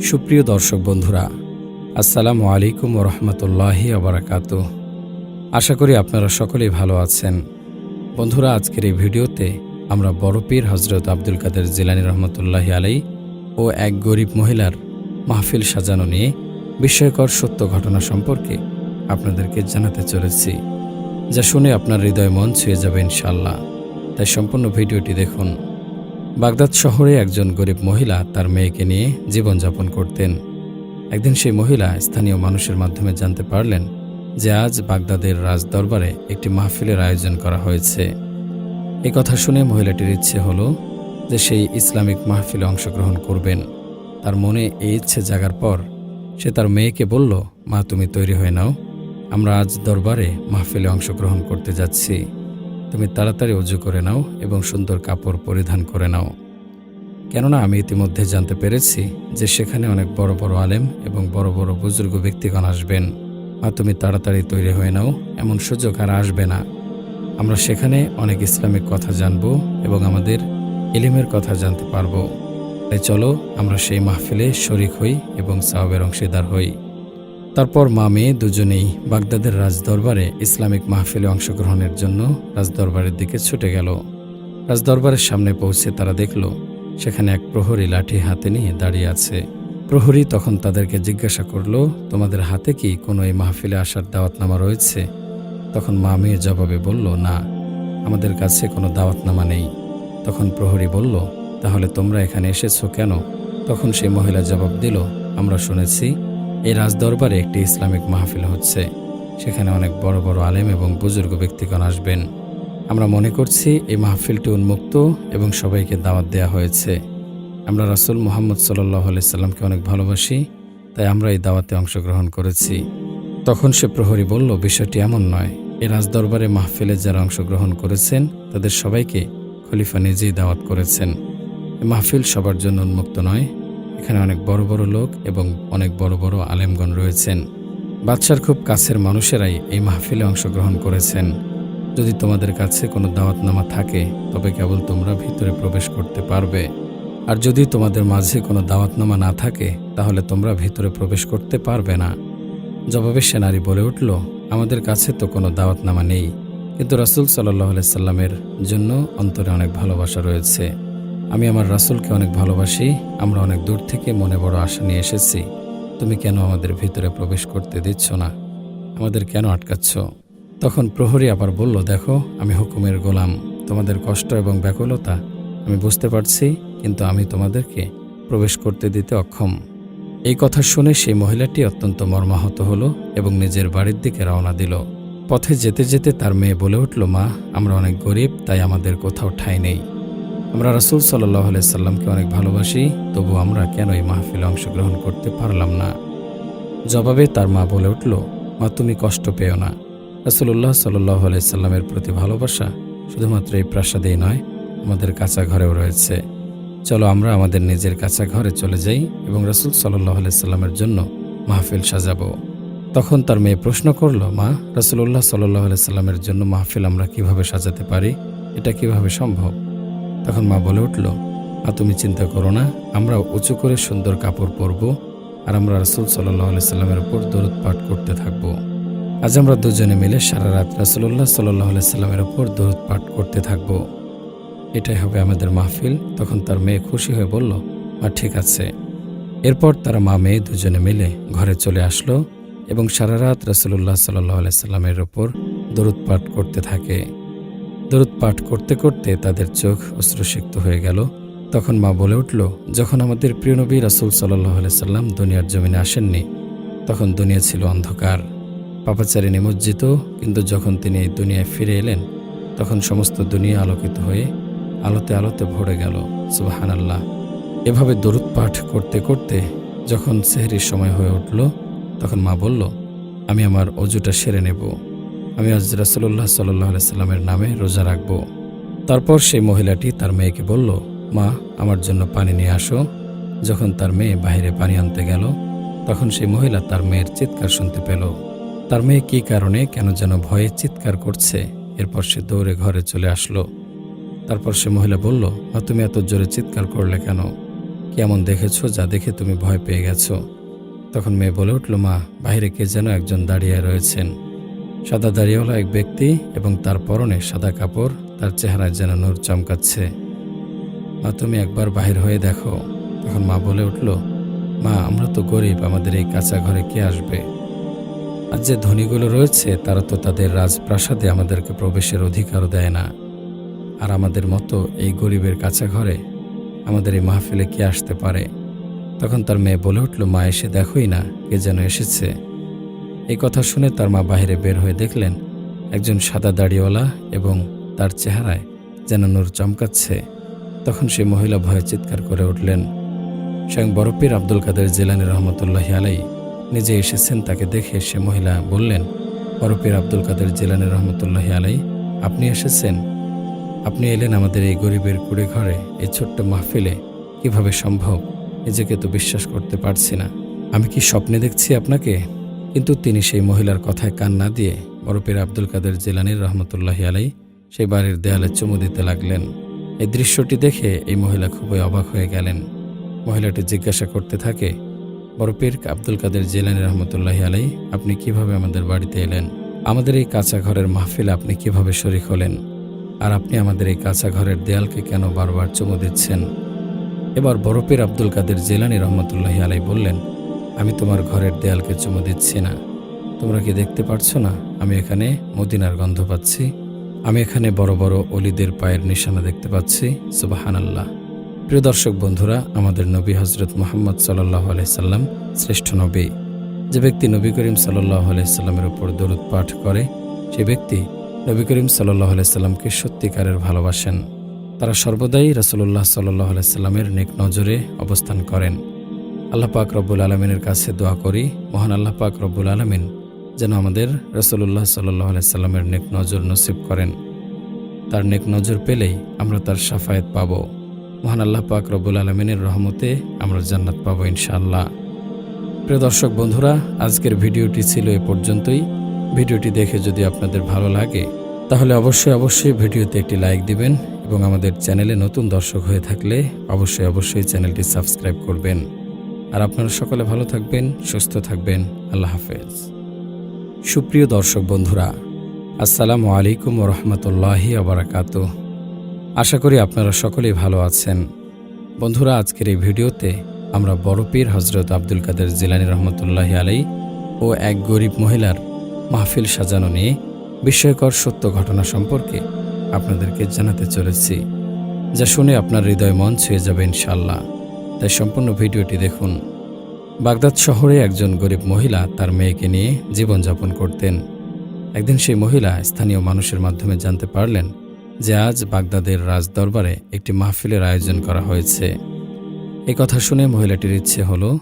সুপ্রিয় দর্শক বন্ধুরা, আসসালামু আলাইকুম রহমতুল্লাহি আবরাকাত আশা করি আপনারা সকলেই ভালো আছেন। বন্ধুরা, আজকের এই ভিডিওতে আমরা বড় পীর হজরত আব্দুল কাদের জিলানি রহমতুল্লাহি আলাই ও এক গরিব মহিলার মাহফিল সাজানো নিয়ে বিস্ময়কর সত্য ঘটনা সম্পর্কে আপনাদেরকে জানাতে চলেছি। যা শুনে আপনার হৃদয় মন ছুঁয়ে যাবে ইনশাল্লাহ তাই সম্পূর্ণ ভিডিওটি দেখুন। বাগদাদ শহরে একজন গরিব মহিলা তার মেয়েকে নিয়ে জীবনযাপন করতেন। একদিন সেই মহিলা স্থানীয় মানুষের মাধ্যমে জানতে পারলেন যে আজ বাগদাদের রাজদরবারে একটি মাহফিলের আয়োজন করা হয়েছে। এ কথা শুনে মহিলাটির ইচ্ছে হলো যে সেই ইসলামিক মাহফিলে অংশগ্রহণ করবেন। তার মনে এই ইচ্ছে জাগার পর সে তার মেয়েকে বলল, মা, তুমি তৈরি হয়ে নাও। আমরা আজ দরবারে মাহফিলে অংশগ্রহণ করতে যাচ্ছি। তুমি তাড়াতাড়ি অজু করে নাও এবং সুন্দর কাপড় পরিধান করে নাও। কেননা আমি ইতিমধ্যে জানতে পেরেছি যে সেখানে অনেক বড় বড় আলেম এবং বড় বড় বুজুর্গ ব্যক্তিগণ আসবেন। মা, তুমি তাড়াতাড়ি তৈরি হয়ে নাও, এমন সুযোগ আর আসবে না। আমরা সেখানে অনেক ইসলামিক কথা জানব এবং আমাদের ইলিমের কথা জানতে পারব। তাই চলো আমরা সেই মাহফিলে শরিক হই এবং সাহাবের অংশীদার হই। তারপর মা মেয়ে দুজনেই বাগদাদের রাজদরবারে ইসলামিক মাহফিলে অংশগ্রহণের জন্য রাজদরবারের দিকে ছুটে গেল। রাজদরবারের সামনে পৌঁছে তারা দেখল, সেখানে এক প্রহরী লাঠি হাতে নিয়ে দাঁড়িয়ে আছে। প্রহরী তখন তাদেরকে জিজ্ঞাসা করল, তোমাদের হাতে কি কোনো এই মাহফিলে আসার দাওয়াতনামা রয়েছে? তখন মা মেয়ে জবাবে বলল, না, আমাদের কাছে কোনো দাওয়াতনামা নেই। তখন প্রহরী বলল, তাহলে তোমরা এখানে এসেছ কেন? তখন সেই মহিলা জবাব দিল, আমরা শুনেছি এই রাজদরবারে একটি ইসলামিক মাহফিল হচ্ছে। সেখানে অনেক বড় বড় আলেম এবং বুজুর্গ ব্যক্তিগণ আসবেন। আমরা মনে করছি এই মাহফিলটি উন্মুক্ত এবং সবাইকে দাওয়াত দেওয়া হয়েছে। আমরা রাসুল মোহাম্মদ সাল্লাহ সাল্লামকে অনেক ভালোবাসি, তাই আমরা এই দাওয়াতে অংশগ্রহণ করেছি। তখন সে প্রহরী বলল, বিষয়টি এমন নয়। এই রাজদরবারে মাহফিলে যারা অংশগ্রহণ করেছেন, তাদের সবাইকে খলিফা নিজেই দাওয়াত করেছেন। মাহফিল সবার জন্য উন্মুক্ত নয় এখানে অনেক বড় বড় লোক এবং অনেক বড় বড় আলেমগণ রয়েছেন। বাদশার খুব কাছের মানুষেরাই এই মাহফিলে অংশগ্রহণ করেছেন। যদি তোমাদের কাছে কোনো দাওয়াতনামা থাকে, তবে কেবল তোমরা ভিতরে প্রবেশ করতে পারবে। আর যদি তোমাদের মাঝে কোনো দাওয়াতনামা না থাকে, তাহলে তোমরা ভিতরে প্রবেশ করতে পারবে না। জবাবে সে নারী বলে উঠল, আমাদের কাছে তো কোনো দাওয়াতনামা নেই। কিন্তু রাসুল সাল্লাহ সাল্লামের জন্য অন্তরে অনেক ভালোবাসা রয়েছে। আমি আমার রাসুলকে অনেক ভালোবাসি, আমরা অনেক দূর থেকে মনে বড় আশা নিয়ে এসেছি। তুমি কেন আমাদের ভিতরে প্রবেশ করতে দিচ্ছ না? আমাদের কেন আটকাচ্ছ? তখন প্রহরী আবার বলল, দেখো, আমি হুকুমের গোলাম। তোমাদের কষ্ট এবং ব্যাকুলতা আমি বুঝতে পারছি, কিন্তু আমি তোমাদেরকে প্রবেশ করতে দিতে অক্ষম। এই কথা শুনে সেই মহিলাটি অত্যন্ত মর্মাহত হলো এবং নিজের বাড়ির দিকে রওনা দিল। পথে যেতে যেতে তার মেয়ে বলে উঠল, মা, আমরা অনেক গরিব, তাই আমাদের কোথাও ঠাঁই নেই। আমরা রাসুল সাল্লাহ সাল্লামকে অনেক ভালোবাসি, তবু আমরা কেন এই মাহফিলে অংশগ্রহণ করতে পারলাম না? জবাবে তার মা বলে উঠল, মা, তুমি কষ্ট পেও না। রাসুল্লাহ সাল্লাহ সাল্লামের প্রতি ভালোবাসা শুধুমাত্র এই প্রাসাদেই নয়, আমাদের কাঁচা ঘরেও রয়েছে। চলো আমরা আমাদের নিজের কাঁচা ঘরে চলে যাই এবং রাসুল সাল্লাহ সাল্লামের জন্য মাহফিল সাজাবো। তখন তার মেয়ে প্রশ্ন করল, মা রাসুল্লাহ সাল্লাহ সাল্লামের জন্য মাহফিল আমরা কীভাবে সাজাতে পারি? এটা কীভাবে সম্ভব? তখন মা বলে উঠল মা তুমি চিন্তা করো না আমরা উঁচু করে সুন্দর কাপড় পরব, আর আমরা রাসুল সাল্লাহ সাল্লামের উপর দরুদ পাঠ করতে থাকব। আজ আমরা দুজনে মিলে সারা রাত রাসুল্লাহ সাল্লাহ সাল্লামের উপর দরুদ পাঠ করতে থাকব। এটাই হবে আমাদের মাহফিল। তখন তার মেয়ে খুশি হয়ে বলল, মা, ঠিক আছে। এরপর তারা মা মেয়ে দুজনে মিলে ঘরে চলে আসলো এবং সারা রাত রাসুল্লাহ সাল্লাহ সাল্লামের ওপর দরুদ পাঠ করতে থাকে। দরুদ পাঠ করতে করতে তাদের চোখ অশ্রুসিক্ত হয়ে গেল। তখন মা বলে উঠল, যখন আমাদের প্রিয় নবী রাসুল সাল্লাহ সাল্লাম দুনিয়ার জমিনে আসেননি, তখন দুনিয়া ছিল অন্ধকার। পাপাচারে নিমজ্জিত কিন্তু যখন তিনি এই দুনিয়ায় ফিরে এলেন, তখন সমস্ত দুনিয়া আলোকিত হয়ে আলোতে আলোতে ভরে গেল। সুবাহান আল্লাহ এভাবে দরুদ পাঠ করতে করতে যখন সেহরির সময় হয়ে উঠল, তখন মা বলল, আমি আমার অজুটা সেরে নেব। আমি আজ রাসুল্লাহ সাল্লাহ সাল্লামের নামে রোজা রাখব। তারপর সেই মহিলাটি তার মেয়েকে বলল, মা, আমার জন্য পানি নিয়ে আসো। যখন তার মেয়ে বাহিরে পানি আনতে গেল, তখন সেই মহিলা তার মেয়ের চিৎকার শুনতে পেল। তার মেয়ে কী কারণে কেন যেন ভয়ে চিৎকার করছে? এরপর সে দৌড়ে ঘরে চলে আসলো। তারপর সে মহিলা বলল, মা, তুমি এত জোরে চিৎকার করলে কেন? কেমন দেখেছ যা দেখে তুমি ভয় পেয়ে গেছো? তখন মেয়ে বলে উঠল, মা বাইরে কে যেন একজন দাঁড়িয়ে রয়েছেন? সাদা দাঁড়িয়েওয়ালা এক ব্যক্তি এবং তার পরনে সাদা কাপড়, তার চেহারায় যেন নূর চমকাচ্ছে। মা, তুমি একবার বাহির হয়ে দেখো। তখন মা বলে উঠল, মা, আমরা তো গরিব, আমাদের এই কাঁচা ঘরে কে আসবে? আর যে ধনীগুলো রয়েছে, তারা তো তাদের রাজপ্রাসাদে আমাদেরকে প্রবেশের অধিকারও দেয় না। আর আমাদের মতো এই গরিবের কাঁচা ঘরে আমাদের এই মাহফিলে কে আসতে পারে? তখন তার মেয়ে বলে উঠল, মা, এসে দেখোই না, কে যেন এসেছে। এই কথা শুনে তার মা বাইরে বের হয়ে দেখলেন একজন সাদা দাড়িওয়ালা এবং তার চেহারায় যেন নূর চমকাচ্ছে। তখন সে মহিলা ভয়ে চিৎকার করে উঠলেন, স্বয়ং বরফির আব্দুল কাদের জেলানি রহমতুল্লাহ আলাই নিজে এসেছেন তাকে দেখে সে মহিলা বললেন বরফির আব্দুল কাদের জেলানি রহমতুল্লাহ আলাই, আপনি এসেছেন? আপনি এলেন আমাদের এই গরিবের কুড়ে ঘরে এই ছোট্ট মাহফিলে। কীভাবে সম্ভব? নিজেকে তো বিশ্বাস করতে পারছি না। আমি কি স্বপ্নে দেখছি আপনাকে? কিন্তু তিনি সেই মহিলার কথায় কান না দিয়ে বরফের আব্দুল কাদের জেলানির রহমতুল্লাহ আলাই সেই বাড়ির দেয়ালে চুমু দিতে লাগলেন। এই দৃশ্যটি দেখে এই মহিলা খুবই অবাক হয়ে গেলেন। মহিলাটি জিজ্ঞাসা করতে থাকে বরফের আব্দুল কাদের জেলানি রহমতুল্লাহ আলাই আপনি কীভাবে আমাদের বাড়িতে এলেন? আমাদের এই কাঁচা ঘরের মাহফিলে আপনি কীভাবে শরিক হলেন? আর আপনি আমাদের এই কাঁচা ঘরের দেয়ালকে কেন বারবার চুমু দিচ্ছেন? এবার বরফের আব্দুল কাদের জেলানি রহমতুল্লাহ আলাই বললেন আমি তোমার ঘরের দেয়ালকে চুমু দিচ্ছি না। তোমরা কি দেখতে পারছ না? আমি এখানে মদিনার গন্ধ পাচ্ছি। আমি এখানে বড় বড় অলিদের পায়ের নিশানা দেখতে পাচ্ছি। সুবাহান আল্লাহ প্রিয় দর্শক বন্ধুরা, আমাদের নবী হজরত মোহাম্মদ সাল্লাহ আলাইসাল্লাম শ্রেষ্ঠ নবী। যে ব্যক্তি নবী করিম সাল্লাহ আলাইসাল্লামের উপর দরুদ পাঠ করে, সে ব্যক্তি নবী করিম সাল্লাহ আলাইসাল্লামকে সত্যিকারের ভালোবাসেন। তারা সর্বদাই রসুল্লাহ সাল্লাহ আলাইসাল্লামের নেক নজরে অবস্থান করেন। আল্লাহ পাক রব্বুল আলমিনের কাছে দোয়া করি, মহান আল্লাহ পাক রব্বুল আলমিন যেন আমাদের রসুল্লাহ সাল্লাহ আলাইসাল্লামের নেক নজর নসিব করেন। তার নেক নজর পেলেই আমরা তার সাফায়াত পাব। মহান আল্লাহ পাক রব্বুল আলমিনের রহমতে আমরা জান্নাত পাব ইনশাআল্লাহ। প্রিয় দর্শক বন্ধুরা, আজকের ভিডিওটি ছিল এ পর্যন্তই। ভিডিওটি দেখে যদি আপনাদের ভালো লাগে, তাহলে অবশ্যই অবশ্যই ভিডিওতে একটি লাইক দিবেন এবং আমাদের চ্যানেলে নতুন দর্শক হয়ে থাকলে অবশ্যই অবশ্যই চ্যানেলটি সাবস্ক্রাইব করবেন। আর আপনারা সকলে ভালো থাকবেন, সুস্থ থাকবেন। আল্লাহ হাফেজ। সুপ্রিয় দর্শক বন্ধুরা, আসসালামু আলাইকুম রহমতুল্লাহি আবরাকাত আশা করি আপনারা সকলেই ভালো আছেন। বন্ধুরা, আজকের এই ভিডিওতে আমরা বড় পীর হজরত আব্দুল কাদের জিলানি রহমতুল্লাহ আলাই ও এক গরিব মহিলার মাহফিল সাজানো নিয়ে বিস্ময়কর সত্য ঘটনা সম্পর্কে আপনাদেরকে জানাতে চলেছি। যা শুনে আপনার হৃদয় মন ছুঁয়ে যাবে ইনশাল্লাহ তাই সম্পূর্ণ ভিডিওটি দেখুন। বাগদাদ শহরে একজন গরিব মহিলা তার মেয়েকে নিয়ে জীবনযাপন করতেন। একদিন সেই মহিলা স্থানীয় মানুষের মাধ্যমে জানতে পারলেন যে আজ বাগদাদের রাজদরবারে একটি মাহফিলের আয়োজন করা হয়েছে। এই কথা শুনে মহিলাটির ইচ্ছে হলো